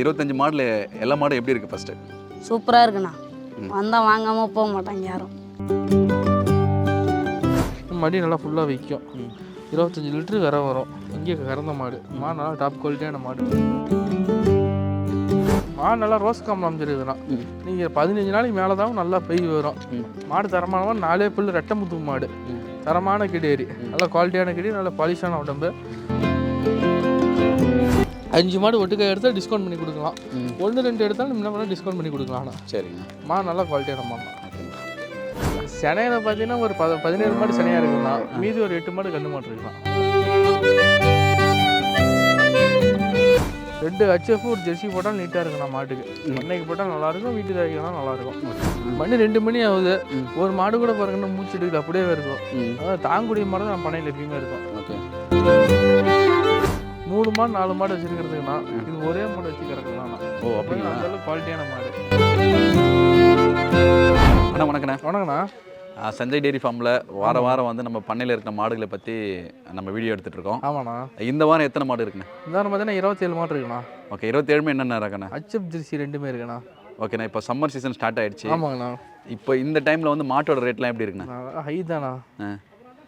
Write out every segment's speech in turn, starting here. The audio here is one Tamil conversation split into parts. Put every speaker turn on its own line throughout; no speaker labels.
இருபத்தஞ்சு மாடல் எல்லா மாடும் எப்படி இருக்குது ஃபஸ்ட்டு
சூப்பராக இருக்குண்ணா. வந்தால் வாங்காமல் போக மாட்டாங்க யாரும்.
மடி நல்லா ஃபுல்லாக விற்கும் இருபத்தஞ்சி லிட்டரு கரை வரும். இங்கே கறந்த மாடு. மாடு நல்லா டாப் குவாலிட்டியான மாடு. மாடு நல்லா ரோஸ் காம்பு அமைஞ்சிருக்குதுண்ணா. நீங்கள் பதினஞ்சு நாளைக்கு மேலே தான் நல்லா பெய் வரும். மாடு தரமான மாடு நாலே புல்லு ரெட்டை முத்து மாடு. தரமான கிடேரி நல்ல குவாலிட்டியான கிடி நல்ல பாலிஷான உடம்பு. அஞ்சு மாடு ஒட்டுக்கா எடுத்தால் டிஸ்கவுண்ட் பண்ணி கொடுக்கலாம். ஒன்று ரெண்டு எடுத்தாலும் முன்ன பண்ணால் டிஸ்கவுண்ட் பண்ணி கொடுக்கலாம் ஆனால்
சரிங்க
மாடு நல்லா குவாலிட்டியான மாடு. சென்னையில் பார்த்தீங்கன்னா ஒரு பத பதினேழு மாடு சென்னையாக இருக்குண்ணா மீதி ஒரு எட்டு மாடு கண்டு மாடு இருக்குண்ணா. ரெண்டு ஹச்எஃப் ஒரு ஜெர்சி போட்டால் நீட்டாக இருக்குண்ணா மாட்டுக்கு. பண்ணைக்கு போட்டால் நல்லாயிருக்கும் வீட்டு தேவைக்கெல்லாம் நல்லாயிருக்கும் மணி ரெண்டு மணி ஆகுது. ஒரு மாடு கூட பாருங்கன்னா மூச்சு எடுக்கல அப்படியே இருக்கும். அதாவது தாங்குடிய மாடு தான் நம்ம பண்ணையில் எப்பயுமே இருக்கும்
ஓகே.
மாடு நாலு மாடு வச்சிருக்கிறதுக்குண்ணா. இது ஒரே மாடு வச்சு கிடக்கலாம்
ஓ அப்படிங்களா?
அந்த அளவுக்கு குவாலிட்டியான மாடு.
அண்ணா வணக்கண்ணே.
வணக்கண்ணா.
சஞ்சய் டெய்ரி ஃபார்மில் வார வாரம் வந்து நம்ம பண்ணையில் இருக்கிற மாடுகளை பற்றி நம்ம வீடியோ எடுத்துகிட்டு இருக்கோம்.
ஆமாண்ணா.
இந்த வாரம் எத்தனை மாடு இருக்குண்ணே?
இந்த வாரம் பார்த்தீங்கன்னா இருபத்தேழு மாடு இருக்குண்ணா.
ஓகே இருபத்தேழுமே என்னென்ன ரகண்ணே?
ஹச்எஃப் ஜெர்சி ரெண்டுமே இருக்குண்ணா.
ஓகேண்ணா இப்போ சம்மர் சீசன் ஸ்டார்ட் ஆயிடுச்சு.
ஆமாங்கண்ணா.
இப்போ இந்த டைமில் வந்து மாட்டோட ரேட்லாம் எப்படி இருக்குண்ணே?
ஹை தானா.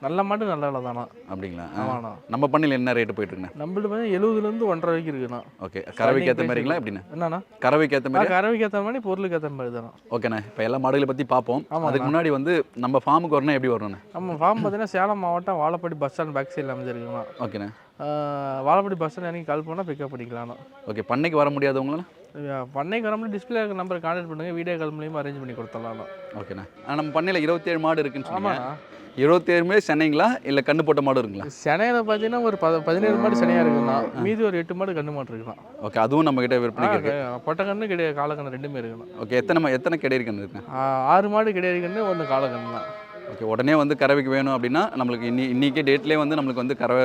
நல்ல மாட்டு நல்ல விலை தானா?
அப்படிங்களா.
ஆமாண்ணா.
நம்ம பண்ணையில் என்ன ரேட்டு போயிட்டு இருக்குண்ணே
நம்மள்ட்ட பார்த்தீங்கன்னா எழுபதுலேருந்து ஒன்றரை வரைக்கும் இருக்குண்ணா.
ஓகே. கறவைக்கு ஏற்ற மாதிரிங்களா எப்படிண்ணே?
என்னண்ணா?
கறவைக்கு ஏற்ற மாதிரி
கறவைக்கு ஏற்ற மாதிரி பொருளுக்கு ஏற்ற மாதிரி தானே.
ஓகேண்ணே. இப்போ எல்லா மாடுகளை பற்றி பார்ப்போம்
ஆமாண்ணா.
அதுக்கு முன்னாடி வந்து நம்ம ஃபார்முக்கு வரணும் எப்படி வரணுண்ணே
நம்ம ஃபார்ம் பார்த்தீங்கன்னா சேலம் மாவட்டம் வாழப்பாடி பஸ் ஸ்டாண்ட் பேக் சைடில் அமைஞ்சிருக்குண்ணா.
ஓகேண்ணே.
வாழப்பாடி பஸ் ஸ்டாண்ட் எனக்கு கால் பண்ணால் பிக்கப் பண்ணிக்கலாம்ண்ணா
ஓகே. பண்ணைக்கு வர முடியாதவங்களா
பண்ணைக்கு வரமுடி டிஸ்பிளே நம்பர் கான்டாக்ட் பண்ணுங்கள் வீடியோ கால் மூலியமாக அரேஞ்ச் பண்ணி கொடுத்துடலாம்ண்ணா
ஓகேண்ணே. நம்ம பண்ணையில் இருபத்தேழு மாடு இருக்குன்னு சொன்னீங்க.
ஆமாண்ணா
இருபத்தேழுமே சென்னைங்களா? இல்லை கண்ணு போட்ட மாடு இருக்குங்களா?
சென்னையில் பார்த்தீங்கன்னா ஒரு பத பதினேழு மாடு சென்னையாக இருக்குண்ணா மீதி ஒரு எட்டு மாடு கண்டு மாடு இருக்குண்ணா
ஓகே அதுவும் நம்ம கிட்ட விற்பனைக்கு இருக்கு.
பொட்டக்கண்ணு கிடையாது காலக்கண்ணு ரெண்டுமே இருக்குண்ணா
ஓகே எத்தனை எத்தனை கிடையாது கண்ணு இருக்குண்ணே
ஆ- ஆறு மாடு கிடையாது கண்ணு ஒன்று காலக்கண்ணு தான்
ஓகே உடனே வந்து கறவைக்கு வேணும் அப்படின்னா நம்மளுக்கு இன்னி இன்னைக்கே டேட்லேயே வந்து நம்மளுக்கு வந்து கறவை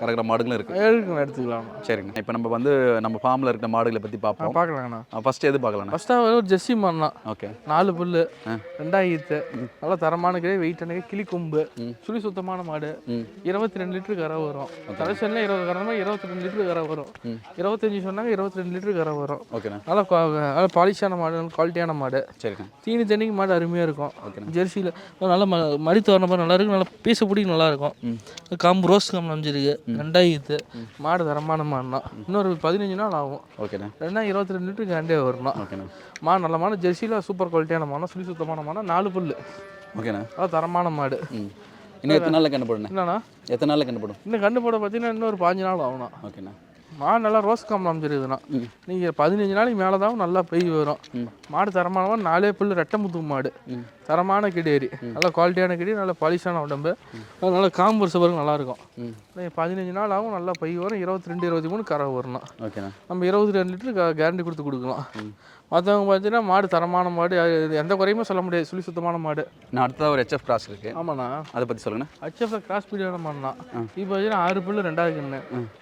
கறக்கிற மாடுகளும் இருக்கு.
இருக்குண்ணா எடுத்துக்கலாம்ண்ணா
சரிங்க இப்போ நம்ம வந்து நம்ம ஃபார்மில் இருக்கிற மாடுகளை பற்றி பார்ப்போம்.
பார்க்கலாங்கண்ணா.
ஃபர்ஸ்ட் எது பார்க்கலாண்ணா
ஃபஸ்ட்டாக ஒரு ஜெர்சி மாடுண்ணா.
ஓகே.
நாலு புல்லு ரெண்டாயிரத்து நல்லா தரமான கிளை வெயிட் அன்னைக்கு கிளி கொம்பு சுழி சுத்தமான மாடு. இருபத்தி ரெண்டு லிட்டரு கரை வரும். கடைசியில் இருபது கறந்தா இருபத்தி ரெண்டு லிட்டரு கரை வரும். இருபத்தஞ்சி சொன்னாங்க இருபத்தி ரெண்டு லிட்டரு கரை வரும்.
ஓகேண்ணா.
நல்லா நல்லா பாலிஷான மாடு குவாலிட்டியான மாடு.
சரிண்ணா.
தீனி தண்ணிக்கு மாடு அருமையாக இருக்கும். ஜெர்சியில் நல்ல ம மடி தோரண மாதிரி நல்லா இருக்கும் நல்லா பீச பிடிக்க நல்லா இருக்கும். காம்பு ரோஸ் காம்பு அமைஞ்சிருக்கு ரெண்டாயிரத்து. மாடு தரமான மாடுனா இன்னொரு பதினஞ்சு நாள் ஆகும்.
ஓகேண்ணா.
ரெண்டாயிரம் இருபத்தி ரெண்டு லிட்டருக்கு கேண்டே வரணும்
ஓகேண்ணா.
மாடு நல்ல மாடு. ஜெர்சியில் சூப்பர் குவாலிட்டியான மாடு சுழி சுத்தமான மாடு நாலு புல்லு.
ஓகேண்ணா.
அதான் தரமான மாடு.
இன்னும் எத்தனை நாளில் கண்ணு போடுண்ணே
என்னண்ணா?
எத்தனை நாளில் கண்ணு போடும்?
இன்னும் கண்டு போட பார்த்தீங்கன்னா இன்னும் ஒரு பாஞ்சு நாள் ஆகும்ண்ணா.
ஓகேண்ணா.
மாடு நல்லா ரோஸ் காம்பு அமைஞ்சிருக்குதுண்ணா. நீங்கள் பதினஞ்சு நாளைக்கு மேலே தான் நல்லா பெய் வரும். மாடு தரமான நாலே புல்லு ரெட்டை முத்து மாடு. தரமான கிடேரி நல்ல குவாலிட்டியான கிடி நல்ல பாலிஷான உடம்பு. நல்ல காம்பு பாருங்க நல்லா இருக்கும். நீங்கள் பதினஞ்சு நாள் ஆகும் நல்லா பை வரும். இருபத்தி ரெண்டு இருபத்தி மூணு கரை வரணும் நம்ம இருபத்தி ரெண்டு லிட்டரு கேரண்டி கொடுத்து கொடுக்கலாம். மற்றவங்க பார்த்தீங்கன்னா மாடு தரமான மாடு அது எந்த குறையுமே சொல்ல முடியாது. சுழி சுத்தமான மாடு.
நான் அடுத்ததாக ஒரு ஹெச்எஃப் கிராஸ் இருக்கு.
ஆமாண்ணா.
அதை பற்றி சொல்லுங்கண்ணா.
ஹச்எஃப்ல கிராஸ் பீடியான மாடுனா இப்போ பார்த்தீங்கன்னா ஆறு புல்லு ரெண்டாவது கண்ணு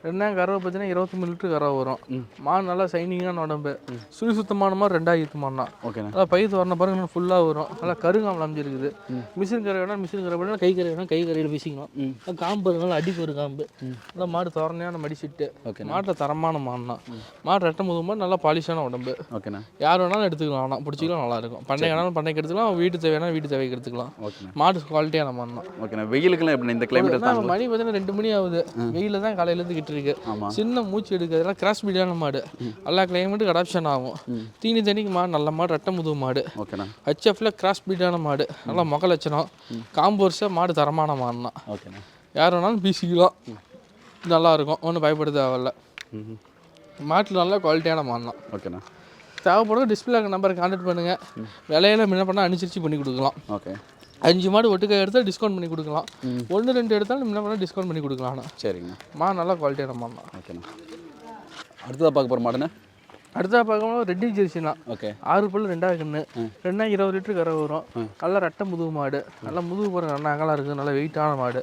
ரெண்டாயிரம் கறவை பார்த்தீங்கன்னா இருபத்தி மூணு லிட்டரு கறவை வரும். மாடு நல்லா சைனிங்கான உடம்பு. சுழி சுத்தமான மாதிரி ரெண்டாயிரத்து மாடுனா
ஓகேண்ணா.
நல்லா பயிர் வரணும் பாருங்க ஃபுல்லாக வரும். நல்லா கருங்காமல் அமைஞ்சிருக்குது மிஷின் கரை வேணா மிஷின் கரை வேணா கை கரை வேணா கை கரையில் வீசிக்கலாம். காம்பு நல்லா அடிக்கு ஒரு காம்பு. நல்லா மாடு தோரணையான மடிச்சிட்டு
ஓகே
மாட்டில் தரமான மாடுனா மாடு ரெட்டை முதுகு மாடு நல்லா பாலிஷான உடம்பு.
ஓகேண்ணா.
யார் வேணாலும் எடுத்துக்கலாம். ஆனால் பிடிச்சிக்கலாம் நல்லா இருக்கும் பண்ணை வேணாலும் பண்ணைக்கு எடுத்துக்கலாம் வீட்டு தேவையான வீட்டு தேவைக்கு எடுத்துக்கலாம். மாடு குவாலிட்டியான மாடு தான்
ஓகேண்ணா வெயிலுக்குலாம் எப்படி இந்த கிளைமேட்
ஆனா, மணி பார்த்தீங்கன்னா ரெண்டு மணி ஆகுது. வெயில தான் காலையில இருந்து கிட்டு இருக்கு. சின்ன மூச்சு எடுக்கிறதுலாம் கிராஸ் பீடியான மாடு. எல்லா கிளைமேட்டுக்கு அடாப்ஷன் ஆகும். தீனி தண்ணிக்கு மாடு நல்ல மாடு ரெட்டை முதுகு மாடு.
ஓகேண்ணா
ஹச்எஃப்ல கிராஸ் பீடியான மாடு. நல்லா முக லட்சணம் காம்பு வருஷம் மாடு தரமான மாடு தான்
ஓகேண்ணா
யார் வேணாலும் பீசிக்கலாம் நல்லா இருக்கும் ஒன்றும் பயப்பட தேவையில்ல. மாட்டில் நல்ல குவாலிட்டியான மாடு தான்
ஓகேண்ணா
தேவைப்படும் டிஸ்பிளே நம்பரை கான்டாக்ட் பண்ணுங்க. விலையில முன்ன பண்ணால் அனுசரித்து பண்ணி கொடுக்கலாம்.
ஓகே.
அஞ்சு மாடு ஒட்டுக்கா எடுத்தால் டிஸ்கவுண்ட் பண்ணி கொடுக்கலாம். ஒன்று ரெண்டு எடுத்தாலும் முன்ன பண்ணால் டிஸ்கவுண்ட் பண்ணி கொடுக்கலாம் ஆனால்
சரிங்கண்ணா.
மா நல்ல குவாலிட்டியான தான்
ஓகேண்ணா. அடுத்ததாக பார்க்க போகிற மாடுண்ணே?
அடுத்தா பார்க்கும்போது ரெட்டி ஜெர்சினா
ஓகே.
ஆறு பல்லு ரெண்டாவது கண்ணு ரெண்டாயிரம் இருபது லிட்டரு கரை வரும். நல்லா ரெட்டை முதுகு மாடு. நல்லா முதுகு பாருங்க நல்லா அகலாக இருக்குது. நல்லா வெயிட்டான மாடு.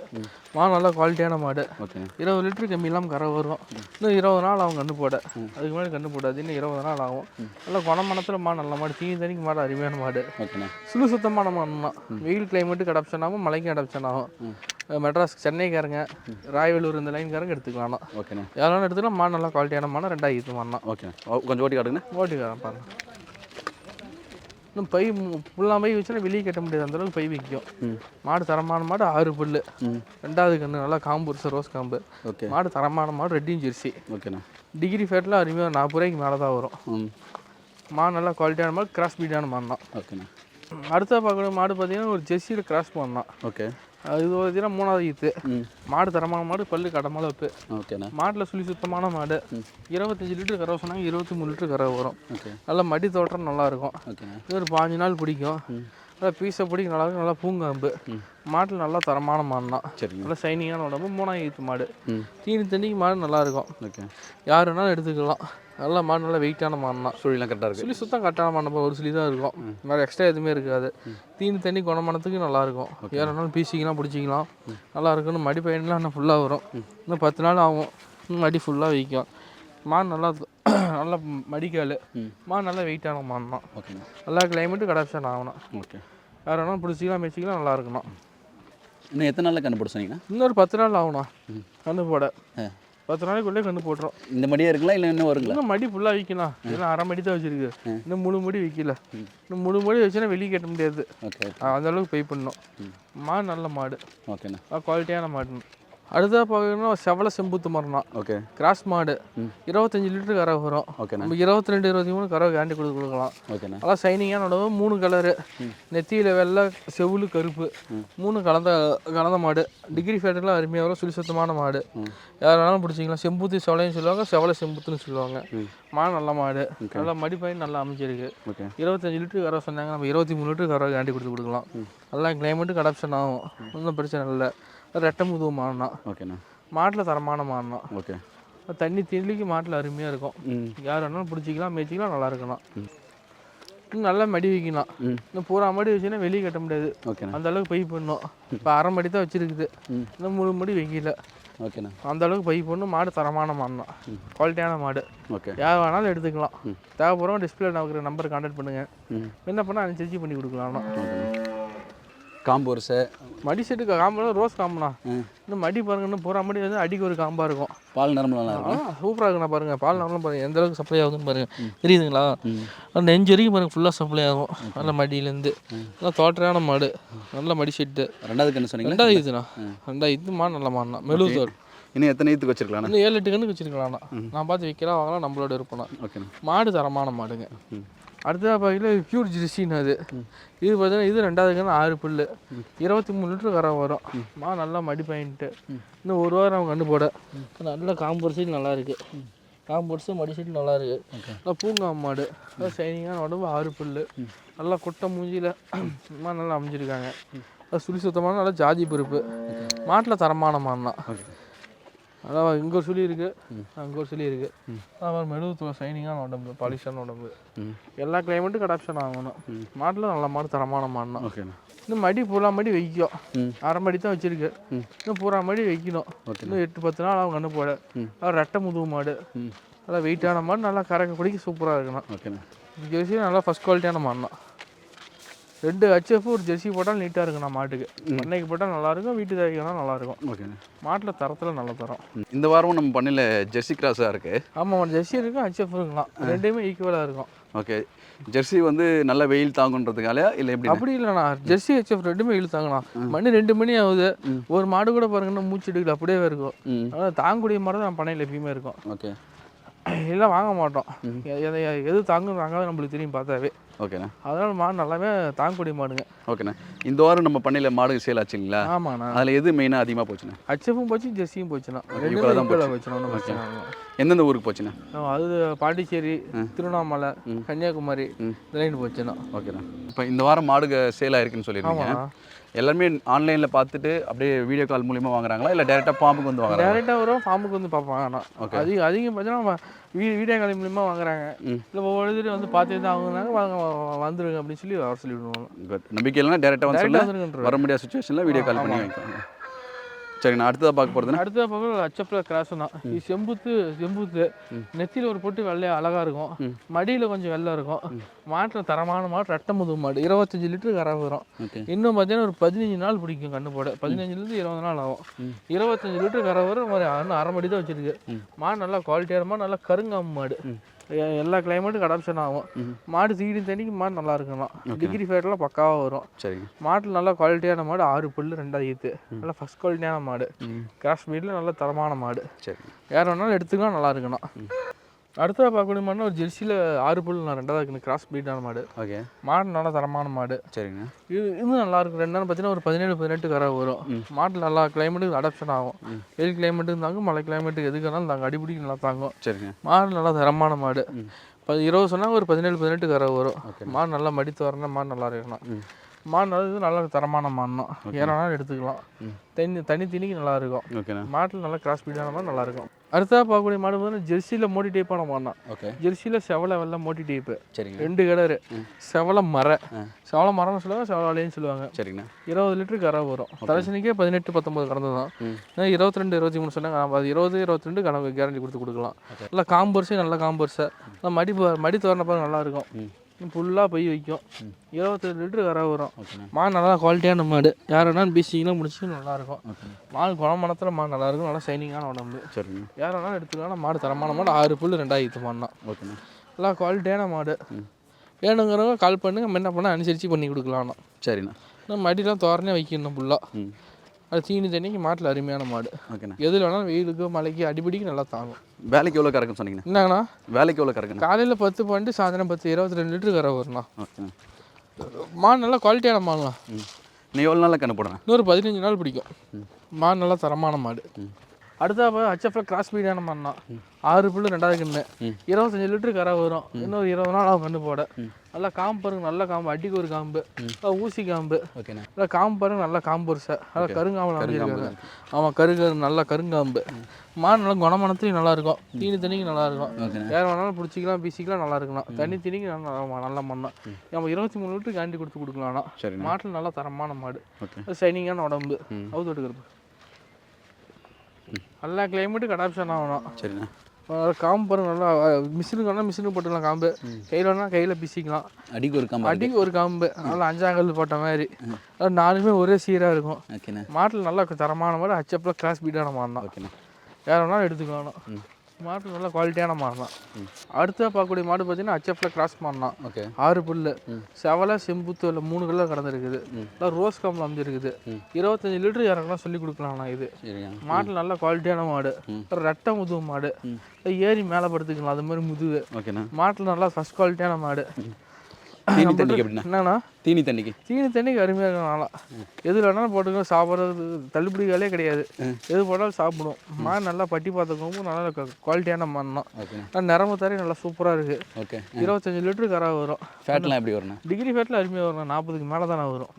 மாடு நல்லா குவாலிட்டியான மாடு.
ஓகேண்ணா
இருபது லிட்டரு கம்மி இல்லாமல் கரை வரும். இன்னும் இருபது நாள் ஆகும் கண்ணு போட. அதுக்கு முன்னாடி கண்ணு போடாது. இன்னும் இருபது நாள் ஆகும். நல்லா குணமனத்தில் மாடு நல்ல மாடு. தீனி தனிக்கு மாடு அருமையான மாடு. சுழு சுத்தமான மாடு தான் வெயில் கிளைமேட்டுக்கு அடாப்ஷன் ஆகும் மழைக்கும் அடாப்ஷன் ஆகும். மெட்ராஸ் சென்னைக்காரங்க ராயவெல்லூர் இந்த லைன்காரங்க எடுத்துக்கலாம்
ஓகேண்ணா.
யாரும் எடுத்துக்கலாம். மாடு நல்லா குவாலிட்டியான மாடு ரெண்டாயிரத்து மாடுனா
ஓகேண்ணா. ஓ, கொஞ்சம் ஓட்டி காட்டுங்கண்ணா.
ஓட்டிக்காரன் பாருங்க. இன்னும் பை ஃபுல்லாக பை வச்சுன்னா வெளியே கட்ட முடியாது. அந்த அளவுக்கு பை வைக்கும்
ம்.
மாடு தரமான மாடு ஆறு புல்லு. ரெண்டாவது கன்று நல்லா காம்பு ஒரு ரோஸ் காம்பு.
ஓகே.
மாடு தரமான மாடு ரெட்டியும் ஜெர்சி.
ஓகேண்ணா.
டிகிரி ஃபேட்டில் அருமையாக நாற்பது ரூபாய்க்கு மேலே தான் வரும்.
ம்.
மாடு நல்லா குவாலிட்டியான மாடு கிராஸ் பீடான மாடு தான்
ஓகேண்ணா.
அடுத்த பார்க்கக்கூடிய மாடு பார்த்தீங்கன்னா ஒரு ஜெர்சியில் கிராஸ் பண்ணலாம்
ஓகே.
அது பார்த்தீங்கன்னா மூணாவது ஈத்து. மாடு தரமான மாடு பல்லு கடமால வைப்பு.
ஓகேண்ணா.
மாட்டில் சுழி சுத்தமான மாடு. இருபத்தஞ்சி லிட்டர் கறவை சொன்னாங்க இருபத்தி மூணு லிட்டர் கறவை வரும். நல்லா மடி தோட்டம் நல்லா இருக்கும்
ஓகேண்ணா.
இது ஒரு பாஞ்சு நாள் பிடிக்கும். நல்லா பீஸை பிடிக்கும் நல்லா இருக்கும் நல்லா பூங்காம்பு. மாட்டில் நல்லா தரமான மாடு தான்
சரிங்க.
நல்லா ஷைனிங்கான உடம்பு மூணாவது ஈத்து மாடு. தீனி தண்ணிக்கு மாடு நல்லா இருக்கும்
ஓகே.
யார் வேணாலும் எடுத்துக்கலாம். நல்லா மாடு நல்லா வெயிட்டான மாடு தான்.
சுழிலாம் கரெக்டாக இருக்குது
சுழி சுத்தம் கரெக்டான மாடு ஒரு சுழி தான் இருக்கும். வேறு எக்ஸ்ட்ரா எதுவுமே இருக்காது. தீனி தண்ணி குணமானத்துக்கு நல்லா இருக்கும். யார் வேணாலும் பீசிக்கலாம் பிடிச்சிக்கலாம். நல்லா இருக்குன்னு மடி பையன்லாம் இன்னும் ஃபுல்லாக வரும். இன்னும் பத்து நாள் ஆகும். மடி ஃபுல்லாக வைக்கும். மாடு நல்லா நல்லா மடிக்கால். மாடு நல்லா வெயிட்டான மாடு தான். நல்லா கிளைமேட்டு கடாப்ஷன் ஆகணும்.
ஓகே.
யார் வேணாலும் பிடிச்சிக்கலாம் மேய்ச்சிக்கலாம் நல்லா இருக்கணும்.
இன்னும் எத்தனை நாளில் கண்டுபிடிச்ச சொன்னீங்கண்ணா
இன்னொரு பத்து நாள் ஆகணும் கண்ணு போட. பத்து நாளைக்குள்ளே கண்ணு போட்டுரும்.
இந்த மடியாக இருக்குங்களா? இல்லை இன்னும் வருங்களா?
இன்னும் மடி ஃபுல்லாக விற்கலாம். இதெல்லாம் அரை மடி தான் வச்சிருக்கு. இன்னும் முழு மடி விற்கல. இன்னும் முழு மடி வச்சுன்னா வெளியே கட்ட முடியாது.
ஓகே
அந்த அளவுக்கு பே பண்ணணும். மாடு நல்ல மாடு.
ஓகேண்ணா.
குவாலிட்டியான மாடு அடுத்தா பார்க்கணும்னா செவல செம்புத்து மரம்னா
ஓகே.
கிராஸ் மாடு. இருபத்தஞ்சி லிட்டர் கறவை வரும்.
ஓகேண்ணா.
நம்ம இருபத்தி ரெண்டு இருபத்தி மூணு கறவை கேண்டி கொடுத்து கொடுக்கலாம்.
ஓகேண்ணா.
நல்லா ஷைனிங்கான உடம்பு மூணு கலரு நெத்தியில் வெள்ளை செவுளு கருப்பு. மூணு கலந்த கலந்த மாடு. டிகிரி ஃபேட்டெல்லாம் அருமையாக வரும். சுழி சுத்தமான மாடு. யார் வேணாலும் பிடிச்சிக்கலாம். செம்புத்தி செவலைன்னு சொல்லுவாங்க செவலை செம்புத்துன்னு சொல்லுவாங்க. மாடு நல்ல மாடு. நல்லா மடிப்பையும் நல்லா அமைச்சிருக்கு
ஓகே.
இருபத்தஞ்சு லிட்டர் கறவை சொன்னாங்க. நம்ம இருபத்தி மூணு லிட்டர் கறவை கேண்டி கொடுத்து கொடுக்கலாம். நல்லா கிளைமேட்டு கடாப்ஷன் ஆகும். ஒன்றும் பிரச்சனை இல்லை. ரெட்டை முதுகு மாடுனா
ஓகேண்ணா.
மாட்டில் தரமான மாடுனா
ஓகே.
தண்ணி திண்டிக்கு மாட்டில் அருமையாக இருக்கும். யார் வேணாலும் பிடிச்சிக்கலாம் மேய்ச்சிக்கலாம் நல்லா இருக்கணும் நல்லா மடி வைக்கலாம். இன்னும் பூரா மடி வச்சுன்னா வெளியே கட்ட முடியாது. அந்த அளவுக்கு பை பண்ணும் இப்போ அரை மடி தான் வச்சிருக்குது. இன்னும் முழு மடி வைக்கல.
ஓகேண்ணா.
அந்த அளவுக்கு பை பண்ணும் மாடு தரமான மாடு தான் குவாலிட்டியான மாடு.
ஓகே.
யார் வேணாலும் எடுத்துக்கலாம். தேவைப்படுறோம் டிஸ்பிளே நமக்கு நம்பர் கான்டாக்ட் பண்ணுங்க.
ம்.
என்ன பண்ணால் அனுசரிச்சு பண்ணி கொடுக்கலாம்னா
காம்பு வரிசை
மடி செட்டு காம்பு ரோஸ் காம்புண்ணா. இன்னும் மடி பாருங்க இன்னும் பூரா மடி வந்து அடிக்கு ஒரு காம்பாக இருக்கும்.
பால் நரம்பு நல்லா
ஆ
இருக்கும்
சூப்பராக இருக்குண்ணா பாருங்க பால் நம்மளும் பாருங்க எந்த அளவுக்கு சப்ளை ஆகுதுன்னு பாருங்க. தெரியுதுங்களா? நெஞ்சு வரைக்கும் பாருங்க ஃபுல்லாக சப்ளை ஆகும் நல்ல மடியிலேருந்து. நல்லா தோட்டரான மாடு நல்ல மடி செட்டு.
ரெண்டாவது கண்ணு சொன்னீங்களா?
ரெண்டாவது இதுண்ணா. ரெண்டாவது இது மாடு நல்ல மாடுண்ணா மெழுகு
இன்னும் எத்தனை ஈத்துக்கு வச்சிருக்கலாண்ணா
இன்னும் ஏழு எட்டு கண்ணுக்கு வச்சிருக்கலாம்ண்ணா. நான் பார்த்து விற்கலாம் வாங்கலாம் நம்மளோட இருப்பேண்ணா
ஓகேண்ணா.
மாடு தரமான மாடுங்க. அடுத்ததாக பார்த்தீங்கன்னா பியூர் ஜெர்சின்னு அது. இது பார்த்தீங்கன்னா இது ரெண்டாவது கன்று ஆறு புல்லு. இருபத்தி மூணு லிட்டர் கரை வரும். மா. நல்லா மடி பாயிண்ட்டு இன்னும் ஒரு வாரம் அவங்க கண்டு போட. நல்ல காம்பு சைடு நல்லா இருக்கு காம்பு சைடு மடி சைடு நல்லா இருக்கு நல்லா பூங்கா மாடு. நல்லா ஷைனிங்கான உடம்பு ஆறு புல்லு. நல்லா குட்டை மூஞ்சியில் மா நல்லா அமைஞ்சிருக்காங்க. நல்லா சுழி சுத்தமான நல்லா ஜாதி பருப்பு மாட்டில் தரமான மாடுனா அதான் இங்கே ஒரு சுழி இருக்கு அங்கே ஒரு சுழி இருக்கு அப்புறம் மெழுகு ஷைனிங்கான உடம்பு பாலிஷான உடம்பு. எல்லா கிளைமேட்டும் கடாப்ஷன் ஆகணும். மாட்டில் நல்ல மாடு தரமான மாடுனா.
ஓகேண்ணா.
இன்னும் மடி பூரா மடி வைக்கும். அரை மடி தான் வச்சிருக்கு. இன்னும் பூரா மடி வைக்கணும். இன்னும் எட்டு பத்து நாள் ஆகும் கண்ணு போட. அது ரெட்டை முதுகு மாடு. நல்லா வெயிட்டான மாடு நல்லா கறக்க பிடிக்க சூப்பராக இருக்கணும்
ஓகேண்ணா.
ஜெர்சி நல்லா ஃபஸ்ட் குவாலிட்டியான மாடுனா ரெண்டு ஹச்எஃப் ஒரு ஜெர்சி போட்டால் நீட்டாக இருக்குண்ணா மாட்டுக்கு. பண்ணைக்கு போட்டால் நல்லாயிருக்கும் வீட்டு தேவைக்குனா நல்லாயிருக்கும்.
ஓகேண்ணா.
மாட்டில் தரத்தில் நல்ல தரம்.
இந்த வாரமும் நம்ம பண்ணையில் ஜெர்சி கிராஸாக இருக்குது
ஆமாம் ஜெர்சி இருக்கும் ஹச்எஃப் இருக்கலாம். ரெண்டுமே ஈக்குவலாக இருக்கும்.
ஓகே. ஜெர்சி வந்து நல்ல வெயில் தாங்குன்றதுக்கால இல்லை எப்படி
அப்படி இல்லைண்ணா. ஜெர்சி ஹெச்எஃப் ரெண்டுமே இழுத்தாங்கண்ணா மணி ரெண்டு மணி ஆகுது. ஒரு மாடு கூட பாருங்கன்னா மூச்சு எடுக்கல அப்படியே இருக்கும். அதனால் தாங்கக்கூடிய மாடு தான் பண்ணையில் எப்பயுமே இருக்கும்.
ஓகே.
எல்லாம் வாங்க மாட்டோம். எதை தாங்காது நம்மளுக்கு தெரியும் பார்த்தாவே.
ஓகேண்ணா.
அதனால மாடு நல்லாவே தாங்கக்கூடிய மாடுங்க.
ஓகேண்ணா. இந்த வாரம் நம்ம பண்ணையில் மாடு சேல் ஆச்சு இல்லைங்களா?
ஆமாண்ணா.
அதில் எது மெயினாக அதிகமாக போச்சுண்ணா?
ஹச்எஃப்பும் போச்சு ஜெர்சியும் போச்சுண்ணா.
தான் எந்தெந்த ஊருக்கு போச்சுண்ணா?
அது பாண்டிச்சேரி திருவண்ணாமலை கன்னியாகுமரி இந்த லைன் போச்சுண்ணா.
ஓகேண்ணா. இப்போ இந்த வாரம் மாடுக சேல் ஆயிருக்குன்னு சொல்லியிருக்கீங்க எல்லாருமே ஆன்லைனில் பார்த்துட்டு அப்படியே வீடியோ கால் மூலியமாக வாங்குறாங்களா? இல்லை டேரெக்டாக பாம்புக்கு வந்து வாங்குறாங்களா?
டேரெக்டாக வரும் ஃபார்முக்கு வந்து பார்ப்பாங்க. ஆனால் அதிகம் அதிகம் பார்த்தீங்கன்னா வீ வீடியோ கால் மூலியமா வாங்குறாங்க. இல்லை இதுலையும் வந்து பார்த்து தான் வாங்குனாங்க வாங்க வந்துருங்க அப்படின்னு சொல்லி வர சொல்லிவிடுவோம்
Good. நம்பிக்கை இல்லைன்னா டேரெக்டாக வந்து வர முடியாத சுச்சுவேஷனில் வீடியோ கால் பண்ணி வாங்கிக்கோங்க சரிங்கண்ணா அடுத்ததாக பார்க்க போகிறதுனா
அடுத்த பக்கம் அச்சப்பில் கிராஸ் தான். செம்புத்து செம்புத்து. நெத்தியில் ஒரு பொட்டு வெள்ளையா அழகா இருக்கும். மடியில் கொஞ்சம் வெள்ளை இருக்கும். மாட்டில் தரமான மாடு ரெட்டை முதுகு மாடு. இருபத்தஞ்சு லிட்டர் கரை வரும். இன்னும் பார்த்தீங்கன்னா ஒரு பதினஞ்சு நாள் பிடிக்கும் கண்ணு போட. பதினஞ்சுலேருந்து இருபது நாள் ஆகும். இருபத்தஞ்சு லிட்டர் கரை வரும். ஒரு அரை மடி தான் வச்சிருக்கு. மாடு நல்லா குவாலிட்டியான மாடு நல்லா கருங்காம்பு மாடு. எல்லா கிளைமேட்டும் அடாப்ஷன் ஆகும். மாடு தீடி தண்ணிக்கு மாடு நல்லா இருக்கலாம் டிகிரி ஃபேட்லாம் பக்காவாக வரும்.
சரிங்க.
மாட்டில் நல்லா குவாலிட்டியான மாடு ஆறு புல்லு ரெண்டாவது ஈத்து. நல்லா ஃபஸ்ட் குவாலிட்டியான மாடு. கிராஸ் மீடில் நல்ல தரமான மாடு.
சரிங்க.
யார் வேணாலும் எடுத்துக்கலாம் நல்லா இருக்கணும். அடுத்ததாக பார்க்கக்கூடிய மாடுனா ஒரு ஜெர்சியில் ஆறு புல் நான் ரெண்டாவது இருக்கணும் கிராஸ் பீட்டான மாடு.
ஓகே.
மாடு நல்லா தரமான மாடு.
சரிங்க.
இது இன்னும் நல்லா இருக்கும். ரெண்டு நாள் பார்த்தீங்கன்னா ஒரு பதினேழு பதினெட்டு கரை வரும். மாட்டில் நல்லா கிளைமேட்டுக்கு அடாப்ஷன் ஆகும். வெயில் கிளைமேட்டுக்கு தாங்கும் மழை கிளைமேட்டுக்கு எதுக்கு வேணாலும் தாங்க. அடிப்படிக்கு நல்லா தாங்கும்.
சரிங்க.
மாடு நல்லா தரமான மாடு. இருபது சொன்னால் ஒரு பதினேழு பதினெட்டு கரை வரும். மாடு நல்லா மடித்து வரணும். மாடு நல்லா இருக்கணும். மாடு நல்ல இது நல்ல தரமான மாடுனா. ஏறானாலும் எடுத்துக்கலாம். தண்ணி தனி திணிக்கு நல்லா இருக்கும். மாட்டில் நல்லா கிராஸ் பீடான மாதிரி நல்லா இருக்கும். அடுத்தா பார்க்கக்கூடிய மாடு வந்து ஜெர்சியில் மோட்டி டைப்பான மாடுனா
ஓகே.
ஜெர்சியில் செவலை வெள்ளை மோட்டி டைப்பு
சரிங்க.
ரெண்டு கலரு. செவலை மர. செவலை மரம்னு சொல்லுவாங்க செவலை வலைன்னு சொல்லுவாங்க.
சரிங்கண்ணா.
இருபது லிட்டரு கரை வரும். தலசனிக்கே பதினெட்டு பத்தொம்பது கறந்து தான் இருபத்தி ரெண்டு இருபத்தி மூணு சொன்னாங்க அது இருபது இருபத்தி ரெண்டு கணக்கு கேரண்டி கொடுத்து கொடுக்கலாம். நல்லா காம்பர்ஸே நல்ல காம்பர்ஸை நல்லா மடி மடி தோரணப்ப நல்லா இருக்கும். ஃபுல்லாக போய் வைக்கும். இருபத்தெட்டு லிட்டரு கரை வரும். மாடு நல்லா குவாலிட்டியான மாடு. யார் வேணாலும் பீசிங்லாம் முடிச்சு நல்லா இருக்கும். மாடு குணமனத்தில் மாடு நல்லா இருக்கும். நல்லா ஷைனிங்கான உடம்பு.
சரிங்க
யார் வேணாலும் எடுத்துக்கலாம் மாடு தரமான மாடு ஆறு புல் ரெண்டாயிரத்து மாடுனா
ஓகேண்ணா.
நல்லா குவாலிட்டியான மாடு. வேணுங்கிறவங்க கால் பண்ணுங்க. முன்ன பண்ண அனுசரித்து பண்ணி கொடுக்கலாம்னா
சரிண்ணா.
நம்ம மடியெலாம் தோரனே வைக்கணும் ஃபுல்லாக அது தீனி தண்ணிக்கு மாட்டில் அருமையான மாடு.
ஓகேண்ணா.
எதில் வேணாலும் வெயிலுக்கு மழைக்கு அடிப்படிக்கு நல்லா தாங்கும்.
வேலைக்கு எவ்வளோ கறக்குன்னு சொன்னீங்கண்ணா?
என்னங்கண்ணா?
வேலைக்கு எவ்வளோ கறக்குண்ணா?
காலையில் பத்து பண்ணிட்டு சாயந்தரம் பத்து இருபத்தி ரெண்டு லிட்டரு கரை வரும்ண்ணா.
ஓகேண்ணா.
மாடு நல்லா குவாலிட்டியான மாடுண்ணா
ம். நீ எவ்வளோ நாளில் கண்ணு போடுறேன்
இன்னொரு பதினஞ்சு நாள் பிடிக்கும். மாடு நல்லா தரமான மாடு. அடுத்தா ஹச்எஃப்ல கிராஸ் பீடான மாடுனா ஆறு புல்லு ரெண்டாவது கண்ணு இருபத்தஞ்சு லிட்டரு கரை வரும். இன்னொரு இருபது நாள் ஆகும் கண்ணு போட. நல்லா காம்பு பாருங்க நல்ல காம்பு. அடிக்கு ஒரு காம்பு. ஊசி காம்பு. நல்லா காம்பு பாருங்க நல்லா காம்பு ஒரு சார் நல்லா கருங்காம்பு அமைச்சிருக்காங்க ஆமாம் கருகரு நல்லா கருங்காம்பு. மாடு நல்லா குணமனத்துலையும் நல்லா இருக்கும். தீனி தண்ணிக்கு நல்லா இருக்கும். யார் வேணாலும் பிடிச்சிக்கலாம் பீசிக்கலாம் நல்லா இருக்கலாம். தண்ணி தண்ணிக்கு நல்லா நல்ல மண்ணா. நம்ம இருபத்தி மூணு லிட்டரு கேண்டி கொடுத்து கொடுக்கலாம்னா
சரிண்ணா.
மாட்டில் நல்லா தரமான மாடு.
ஓகே.
ஷைனிங்கான உடம்பு. அவுத்து எடுக்கிறது எல்லா கிளைமேட்டுக்கு அடாப்ஷன் ஆகணும்.
சரிண்ணா.
காம்பு நல்லா மிஷினுக்கு வேணால் மிஷினுக்கு போட்டுக்கலாம் காம்பு. கையில் வேணால் கையில் பிசிக்கலாம்.
அடிக்கு ஒரு கம்பா
அடிக்கு ஒரு காம்பு. நல்லா அஞ்சாங்கல் போட்ட மாதிரி. அது நாலுமே ஒரே சீராக இருக்கும்.
ஓகேண்ணா.
மாட்டில் நல்லா தரமான மாடு ஹச்சப்பில் கிராஸ் பீடான மாடு தான்
ஓகேண்ணா.
யார் வேணாலும் எடுத்துக்கணும் மாட்டு நல்லா குவாலிட்டியான மாடு தான் அடுத்த பார்க்கக்கூடிய மாடு பார்த்தீங்கன்னா ஹச்சப்பில் கிராஸ் மாடு தான்
ஓகே.
ஆறு புல்லு செவலை செம்புத்து இல்லை மூணு கலர் கடந்திருக்குது. நல்லா ரோஸ் காம்பில் அமைஞ்சிருக்குது. இருபத்தஞ்சு லிட்டர் இறங்கலாம் சொல்லி கொடுக்கலாம்ண்ணா இது. மாட்டில் நல்ல குவாலிட்டியான மாடு. ரெட்டை முதுகு மாடு. ஏறி மேலே படுத்துக்கலாம். அது மாதிரி முதுகு. மாட்டில் நல்லா ஃபஸ்ட் குவாலிட்டியான மாடு.
தீனி தண்ணிக்கு எப்படிண்ணா?
என்னண்ணா?
தீனி தண்ணிக்கு.
தீனி தண்ணிக்கு அருமையாக இருக்கும் நாளா எது வேணாலும் போட்டுக்கலாம் சாப்பிட்றது தள்ளுபடி வேலையே கிடையாது. எது போட்டாலும் சாப்பிடும் மாடு நல்லா பட்டி பார்த்துக்கவும் நல்லா குவாலிட்டியான மாடு தான் நல்லா நிறம தரி நல்லா சூப்பராக இருக்குது
ஓகே.
இருபத்தஞ்சு லிட்டரு கரை வரும்.
ஃபேட்லாம் எப்படி வரும்ண்ணா?
டிகிரி ஃபேட்டில் அருமையாக வரும் நாற்பதுக்கு மேலே தானே வரும்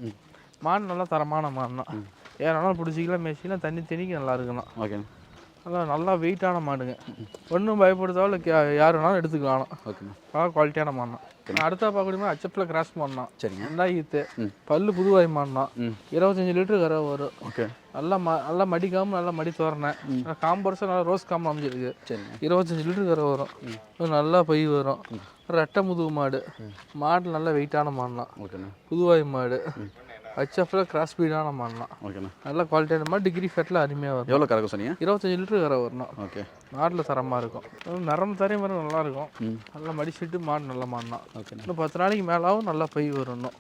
மாடு நல்லா தரமான மாடு தான் ஏன் வேணாலும் பிடிச்சிக்கலாம் மேய்ச்சிக்கலாம் தண்ணி தண்ணிக்கு நல்லா இருக்கணும்
ஓகேண்ணா.
நல்லா நல்லா வெயிட்டான மாடுங்க. ஒன்றும் பயப்படுத்தாலும் யார் வேணாலும் எடுத்துக்கலாம்.
ஓகேண்ணா
நல்லா குவாலிட்டியான மாடு தான். அடுத்த பார்க்கக்கூடிய அச்சப்பில் கிராஸ் மாடுதான்
சரிங்க.
ரெண்டாயிரத்து பல்லு புதுவாய் மாடுதான்
ம்.
இருபத்தஞ்சு லிட்டரு கரை வரும்.
ஓகே
நல்லா ம நல்லா மடிக்காம நல்லா மடி தோரணேன் காம்பரசம் நல்லா ரோஸ் காம்பு அமைஞ்சிருக்கு.
சரிங்க.
இருபத்தஞ்சு லிட்டரு கரை வரும். நல்லா பொய் வரும். ரெட்டை முதுகு மாடு. மாடு நல்லா வெயிட்டான
ஓகேண்ணா
புதுவாய் மாடு. ஹச்எஃப்ல கிராஸ் பீடான மாடுலாம்
ஓகேண்ணா.
நல்ல குவாலிட்டியான மாடு டிகிரி ஃபேட்டில் அருமையாக வரும்.
எவ்வளோ கறக்க சொன்னீங்க?
இருபத்தஞ்சு லிட்டரு கரை வரணும்.
ஓகே.
மாட்டில் தரமாக இருக்கும். நரம் தரையும் வரும் நல்லா இருக்கும். நல்லா மடிச்சிட்டு மாடு நல்ல மாடு தான்
ஓகேண்ணா.
இன்னும் பத்து நாளைக்கு மேலாவும் நல்லா வரும் இன்னும்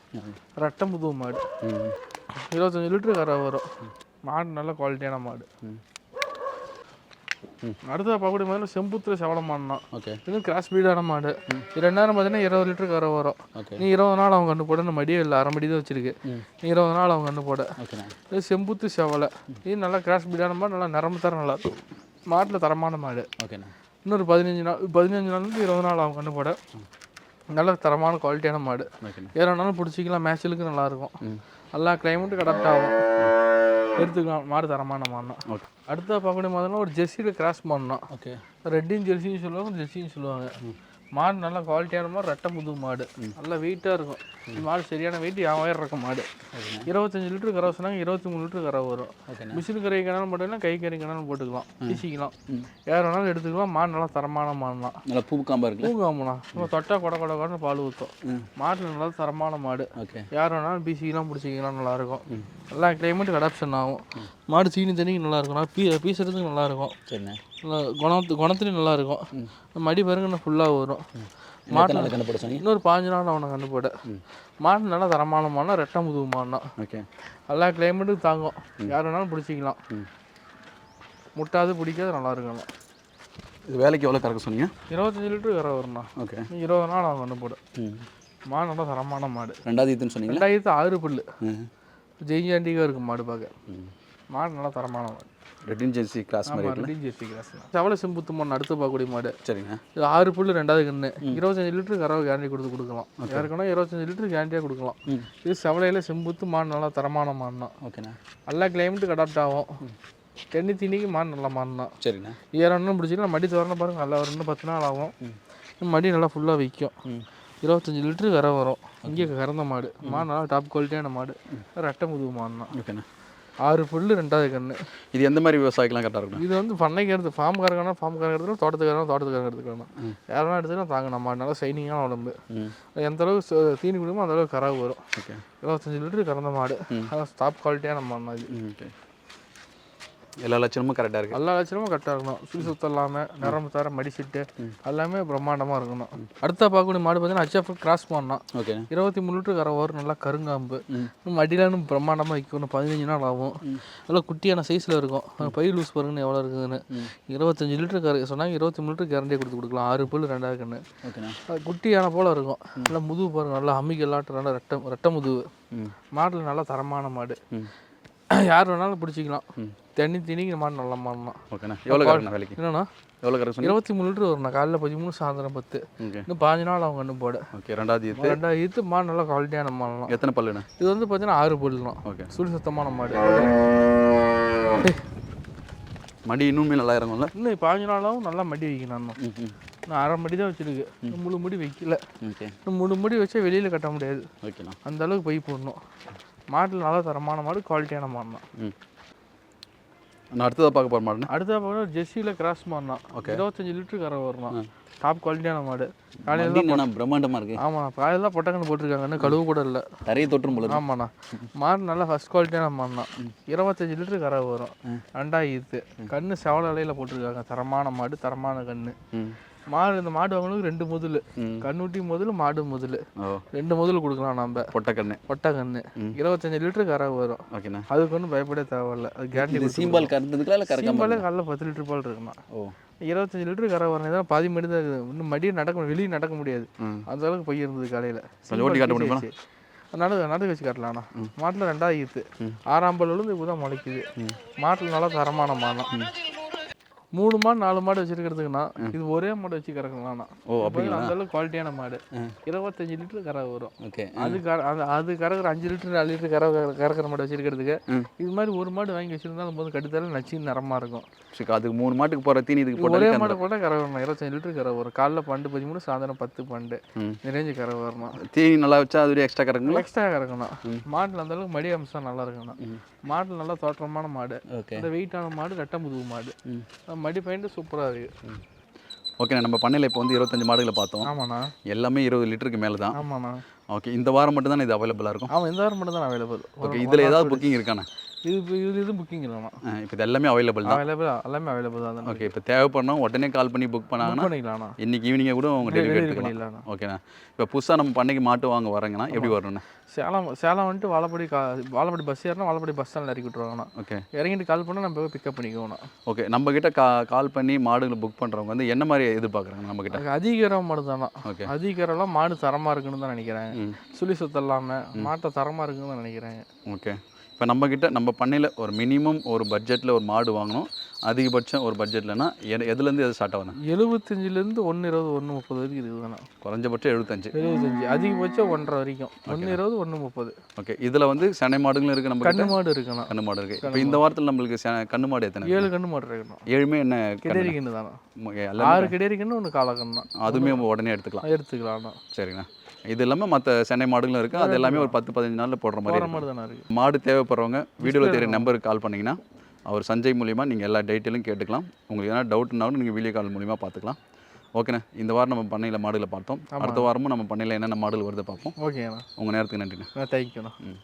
ரெட்டை முதுகு மாடு. இருபத்தஞ்சு லிட்டரு கரை வரும். மாடு நல்ல குவாலிட்டியான மாடு. அடுத்த பார்க்கக்கூடிய மாதிரி செம்புத்துல செவல மாடு தான்
ஓகே.
இது கிராஸ் பீடான மாடு. இது ரெண்டாயிரம் பார்த்தீங்கன்னா இருபது லிட்டரு கரை வரும்.
ஓகே.
நீ இருபது நாள் அவங்க கண்டு போட இந்த மடியே இல்லை அரை மடி தான் வச்சிருக்கு. நீ இருபது நாள் அவங்க கண்டு போட. இது செம்புத்து செவலை இது நல்லா கிராஸ் பீடான மாடு நல்லா நிறம தர நல்லா மாட்டில் தரமான மாடு.
ஓகேண்ணா
இன்னொரு பதினஞ்சு நாள் பதினஞ்சு நாள்லேருந்து இருபது நாள் அவங்க கண்டு போட. நல்ல தரமான குவாலிட்டியான மாடு. ஏறனாலும் பிடிச்சிக்கலாம் மேட்சலுக்கு நல்லாயிருக்கும் எல்லா கிளைமேட்டுக்கு அடாப்ட் ஆகும். எடுத்துக்கலாம் மாடு தரமான மாடு தான்
ஓகே.
அடுத்த பார்க்கக்கூடிய மாதிரினா ஒரு ஜெர்சியில் கிராஸ் பண்ணோம்.
ஓகே
ரெட்டின் ஜெர்சின்னு சொல்லுவாங்க ஜெர்சின்னு சொல்லுவாங்க. மாடு நல்லா குவாலிட்டியான மாடு ரெட்டை முது மாடு. நல்லா வெயிட்டாக இருக்கும். இந்த மாடு சரியான வெயிட் ஆயிரம் இருக்க மாடு. இருபத்தஞ்சு லிட்டர் கறவை சொன்னாங்க இருபத்தி மூணு லிட்டர் கறவை வரும். மிஷின் கறவை கிணறு போட்டோம்னா கை கறி கிணறு போட்டுக்கலாம். வீசிக்கலாம். யார் வேணாலும் எடுத்துக்கலாம் மாடு நல்லா தரமான மாடுலாம்
நல்லா பூ காம்பா இருக்குல்ல?
பூங்காமண்ணா நம்ம தொட்டா கொட கொட கொடன்னு பால் ஊற்றும் மாட்டில் நல்லா தரமான மாடு.
ஓகே.
யார் வேணாலும் பிசிக்கலாம் பிடிச்சிக்கலாம் நல்லாயிருக்கும். எல்லா கிளைமேட்டுக்கு அடாப்ஷன் ஆகும். மாடு சீனி தண்ணிக்கு நல்லா இருக்கும் நான் பீ பீசுறதுக்கு நல்லா இருக்கும்
சரிண்ணா.
நல்லா குணத்து குணத்துலையும் நல்லா இருக்கும் மடி பாருங்க ஃபுல்லாக வரும்.
எத்தனை நாள் கண்டு போட சொன்னீங்க
இன்னொரு பாஞ்சு நாள் அவனை கண்டு போட மாடு நல்லா தரமான மாடுனா ரெட்டை முதுகு மாடுனா
ஓகே.
எல்லா கிளைமேட்டுக்கும் தாங்கும். யார் வேணாலும் பிடிச்சிக்கலாம். முட்டாது பிடிக்காது நல்லா இருக்கணும்
இது வேலைக்கு எவ்வளோ கறக்க சொன்னீங்க?
இருபத்தஞ்சி லிட்டரு கரை வரும்ண்ணா.
ஓகே.
இருபது நாள் அவன் கண்டு போட
ம்.
மாடு நல்லா தரமான மாடு.
ரெண்டாவது இதுன்னு சொன்னீங்களா?
ரெண்டாயிரத்து ஆறு புல்லு.
ம்.
ஜெய்ஜாண்டிக்காக இருக்கும் மாடு பார்க்க. மாடு நல்லா தரமான மாடு.
ரெட்டின் ஜெர்சி கிளாஸ் மாதிரி
ரெடியும் ஜெர்சி கிராஸ் செவல செம்புத்து மண் அடுத்து பார்க்கக்கூடிய மாடு.
சரிங்க.
இது ஆறு புல்லு ரெண்டாவது கன்று இருபத்தஞ்சு லிட்டரு கறவை கேரண்டி கொடுத்து கொடுக்கலாம். யாருக்குன்னா இருபத்தஞ்சு லிட்டரு கேரண்டியாக கொடுக்கலாம். இது செவலையில் செம்புத்து மாடு நல்லா தரமான மாடு தான்.
ஓகேண்ணா.
எல்லா கிளைமேட்டுக்கு அடாப்ட் ஆகும். தென்னி தீனிக்கு மாடு நல்ல மாடு தான்.
சரிண்ணா.
ஈரம்னு பிடிச்சிக்கலாம் மடி தோரணம் பாருங்க. நல்லா இன்னும் பத்து நாள் ஆகும். மடி நல்லா ஃபுல்லாக விற்கும் இருபத்தஞ்சி லிட்டரு கரை வரும். இங்கே கறந்த மாடு. மாடு நல்லா டாப் குவாலிட்டியான மாடு. ரெட்டை முதுகு மாடு தான்.
ஓகேண்ணா.
ஆறு புல்லு ரெண்டாவது கன்று
இது எந்த மாதிரி விவசாயிக்கெலாம் கரெக்டாக இருக்கணும்
இது வந்து பண்ணைக்கு எடுத்து ஃபார்ம் கறக்கணும் ஃபார்ம் கறக்கிறதுல தோட்டத்துக்கு தோட்டத்துக்கு எடுத்துக்கணும் யாரெல்லாம் எடுத்துக்கலாம் தாங்க. நம்ம நல்லா ஷைனிங்கான உடம்பு. எந்த அளவுக்கு தீனி குடிமோ அந்த அளவுக்கு கறவை வரும்.
ஓகே.
இருபத்தஞ்சு லிட்டரு கறந்த மாடு. அதான் டாப் குவாலிட்டியான மாடு இது
ம் ஓகே. எல்லா லட்சணமும் கரெக்டாக இருக்குது
எல்லா லட்சணமும் கரெக்டாக இருக்கணும். சுழி சுத்தம் இல்லாமல் நரம்பு தர மடிச்சிட்டு எல்லாமே பிரம்மாண்டமாக இருக்கணும். அடுத்த பார்க்கக்கூடிய மாடு பார்த்தீங்கன்னா ஹச்எஃப் கிராஸ் பண்ணலாம்
ஓகேண்ணா
இருபத்தி மூணு லிட்டர் கரை வரும் நல்லா கருங்காம்பு. மடியிலானும் பிரம்மாண்டமாக வைக்கணும் பதினஞ்சு நாள் ஆகும். நல்லா குட்டியான சைஸில் இருக்கும். பை லூஸ் பாருங்கன்னு எவ்வளோ இருக்குதுன்னு. இருபத்தஞ்சு லிட்டர் கரை சொன்னாங்க இருபத்தி மூணு லிட்டர் கேரண்டியாக கொடுத்து கொடுக்கலாம். ஆறு புல்
ஓகேண்ணா.
அது குட்டியான போல் இருக்கும். நல்லா முதுகு பாருங்க நல்லா அம்மிக்கல்லாட்டு நல்லா ரெட்டை ரெட்டை முதுகு. மாட்டில் நல்லா தரமான மாடு. யார் வேணாலும் பிடிச்சிக்கலாம். தண்ணி திணிக்கிற மாடு நல்ல மாடு தான்
ஓகேண்ணா எவ்வளோ கறக்கணும் வேலைக்கு?
என்னன்னா
எவ்வளோ சொன்னீங்க?
இருபத்தி மூணு லிட்டர் வரும் காலையில் பதிமூணு சாயந்தரம் பத்து. இன்னும் பாஞ்சு நாள் அவங்க கண்ணு போட.
ஓகே ரெண்டாவது இது
ரெண்டாவது இது மாடு நல்லா குவாலிட்டியான மாடுலாம்
எத்தனை பல்லுண்ணா?
இது வந்து பார்த்தீங்கன்னா ஆறு பல்லுலாம்
ஓகே.
சுழி சுத்தமான மாடு.
மடி இன்னுமே நல்லா இறங்கும்ல?
இன்னும் பாஞ்சு நாளாகவும் நல்லா மடி வைக்கணும் இன்னும். நான் அரை மடி தான் வச்சிருக்கு. இன்னும் முழு முடி வைக்கல. இன்னும் முழு முடி வச்சா வெளியில் கட்ட முடியாது.
ஓகேண்ணா
அந்த அளவுக்கு பை போடணும். மாட்டில் நல்லா தரமான மாடு குவாலிட்டியான மாடு தான்
நான் அடுத்ததாக பார்க்க போகிற மாடுண்ணா
அடுத்த பார்த்தா ஜெர்சியில் கிராஸ் மாடுனா. இருபத்தஞ்சு லிட்டர் கரை வரணும் டாப் குவாலிட்டியான மாடு. காலையில்
பிரம்மாண்டமாக இருக்குது
ஆமாண்ணா. காலையில் தான் பொட்டக்கன்னு போட்டிருக்காங்க. இன்னும் கழுவு கூட இல்லை.
தரையை தொற்றும் போல.
ஆமாண்ணா. மாடு நல்லா ஃபஸ்ட் குவாலிட்டியான மாடுனா இருபத்தஞ்சு லிட்டர் கரை வரும். ரெண்டாயிரத்து. கண்ணு செவல இலையில போட்டிருக்காங்க. தரமான மாடு தரமான கண்ணு. மாடு இந்த மாடு வாங்கணுக்கு ரெண்டு முதல். கண்ணுட்டி முதல் மாடு முதல். ரெண்டு முதல் கொடுக்கலாம் நம்ம
பொட்டக்கண்ணு.
பொட்டை கண்ணு இருபத்தஞ்சு லிட்டர் கரை வரும்.
ஓகேண்ணா.
அதுக்கு ஒன்றும் பயப்பட தேவையில்ல. அது கேரண்டி
சீம்பால் கறந்ததுக்குலாம் இல்லை
சீம்பாலே காலைல பத்து லிட்டர் பால் இருக்குண்ணா
ஓ.
இருபத்தஞ்சு லிட்டர் கரை வரணும் தான் பாதி மணி தான் இருக்குது. இன்னும் மடியே நடக்க வெளியே நடக்க முடியாது. அந்த அளவுக்கு பை இருந்தது காலையில்.
ஓட்டி காட்ட முடியுமா?
நடு நடு வச்சு காட்டலாம்ண்ணா. மாட்டில் ரெண்டாவது ஈத்து ஆறாம் பல் விழுந்து இப்போ தான் முளைக்குது மாட்டில் நல்லா தரமான மாடம் மூணு மாடு நாலு மாடு வச்சிருக்கிறதுக்குண்ணா. இது ஒரே மாடு வச்சு கறக்கலாம்ண்ணா
ஓ அப்படிங்களா?
அந்த அளவுக்கு குவாலிட்டியான மாடு. இருபத்தஞ்சு லிட்டர் கரை வரும்.
ஓகே
அது கற அது அது கறக்குற அஞ்சு லிட்டர் நாலு லிட்டர் கரை கறக்கிற மாடு வச்சிருக்கிறதுக்கு. இது மாதிரி ஒரு மாடு வாங்கி வச்சிருந்தாலும் போது கடுத்தாலும் நச்சு நிறமா இருக்கும்.
சரி அதுக்கு மூணு மாட்டுக்கு போகிற தீனி இதுக்கு
இது ஒரே மாடு போட்டால் கரை வரணும். இருபத்தஞ்சு லிட்டர் கரை வரும். காலைல பன்னெண்டு பதிமூணு சாயந்தரம் பத்து பன்னெண்டு. நிறைஞ்சு கரை வரணும்.
தீனி நல்லா வச்சா அது எக்ஸ்ட்ரா கறக்குங்களா?
எக்ஸ்ட்ரா கறக்கணும். மாட்டில் அந்த அளவுக்கு மடி அம்சம் நல்லா இருக்கணும் மாட்டில் நல்லா தோற்றமான மாடு. அந்த வெயிட்டான மாடு ரெட்டை முதுகு மாடு. மடி பயின்ட்டு சூப்பராக இருக்கு.
ஓகே நம்ம பண்ணையில் இப்போ வந்து இருபத்தஞ்சு மாடுகளை பார்த்தோம்.
ஆமாண்ணா.
எல்லாமே இருபது லிட்டருக்கு மேலே தான்
ஆமாண்ணா.
ஓகே இந்த வாரம் மட்டும் தான் இது அவைலபிளாக இருக்கும்?
ஆமாம் இந்த வாரம் மட்டும் தான் அவைலபிள்
ஓகே இதில் ஏதாவது புக்கிங் இருக்காண்ணா?
இது இது இது புக்கிங் இல்லைண்ணா
இப்போ இது எல்லாமே அவைலபிள் தான்.
அவைலபிள் எல்லாமே அவைலபிள் தான்.
ஓகே இப்போ தேவைப்படணும் உடனே கால் பண்ணி புக் பண்ணாங்கன்னா
பண்ணிக்கலாம்ண்ணா.
இன்னைக்கு ஈவினிங்கே கூட உங்கள் டெலிவரி எடுத்துக்கலாம். ஓகேண்ணா இப்போ புதுசாக நம்ம பண்ணைக்கு மாட்டு வாங்க வரேங்கண்ணா எப்படி வரணுண்ணா
சேலம் சேலம் வந்துட்டு வாழப்படி கா வாழப்படி பஸ் ஏறினா வாழப்படி பஸ் ஸ்டாண்டில் இறக்கி விட்ருவாங்கண்ணா
ஓகே
இறங்கிட்டு கால் பண்ணால் நம்ம போய் பிக்கப் பண்ணிக்குவோண்ணா
ஓகே நம்ம கிட்ட கா கால் பண்ணி மாடுகளை புக் பண்ணுறவங்க வந்து என்ன மாதிரி எதிர்பார்க்குறாங்க நம்ம கிட்ட?
அதிகரம் மட்டும் தானா
ஓகே
அதிகரெல்லாம் மாடு தரமாக இருக்குன்னு தான் நினைக்கிறேன். சுழி சுத்தம் இல்லாமல் மாட்டை தரமாக இருக்குன்னு தான் நினைக்கிறேன்.
ஓகே இப்போ நம்மக்கிட்ட நம்ம பண்ணையில் ஒரு மினிமம் ஒரு பட்ஜெட்டில் ஒரு மாடு வாங்கணும். அதிகபட்சம் ஒரு பட்ஜெட்லனா எதுலேருந்து எது ஸ்டார்ட் ஆகுது
எழுபத்தஞ்சிலேருந்து ஒன்று இருபது ஒன்று முப்பது வரைக்கும் இருக்குதுண்ணா
குறைஞ்சபட்சம் எழுபத்தஞ்சு
எழுபத்தஞ்சு அதிகபட்சம் ஒன்றரை வரைக்கும். ஒன்று இருபது ஒன்று முப்பது
ஓகே. இதில் வந்து சென்னை மாடுகளும் இருக்குது நம்ம
கண்ணு மாடு இருக்குண்ணா.
கண்ணு மாடு இருக்குது இப்போ இந்த வாரத்தில் நம்மளுக்கு கண்ணு மாடு எத்தனை?
ஏழு கண்ணு மாடு இருக்கணும்
ஏழுமே என்ன
கண்ணு தானே ஆறு கண்ணு ஒன்று காலக்கண்ணு தான்
அதுவுமே நம்ம உடனே எடுத்துக்கலாம்.
எடுத்துக்கலாம்ண்ணா
சரிங்கண்ணா இது இல்லாமல் மற்ற சென்னை மாடுகளும் இருக்குது அது எல்லாமே ஒரு பத்து பதினஞ்சு நாளில் போடுற மாதிரி மாடு தேவைப்படுறவங்க வீடியோவில் தெரிய நம்பருக்கு கால் பண்ணிங்கன்னா அவர் சஞ்சய் மூலிமா நீங்கள் எல்லா டீட்டெயிலும் கேட்டுக்கலாம். உங்களுக்கு எதனா டவுட்னாலும் நீங்கள் வீடியோ கால் மூலிமா பார்த்துக்கலாம் ஓகேண்ணா இந்த வாரம் நம்ம பண்ணையில் மாடுகளை பார்த்தோம். அடுத்த வாரமும் நம்ம பண்ணையில் என்னென்ன மாடுகள் வருது பார்ப்போம்.
ஓகேண்ணா
உங்கள் நேரத்துக்கு நன்றிண்ணா.
தேங்க்யூண்ணா
ம்.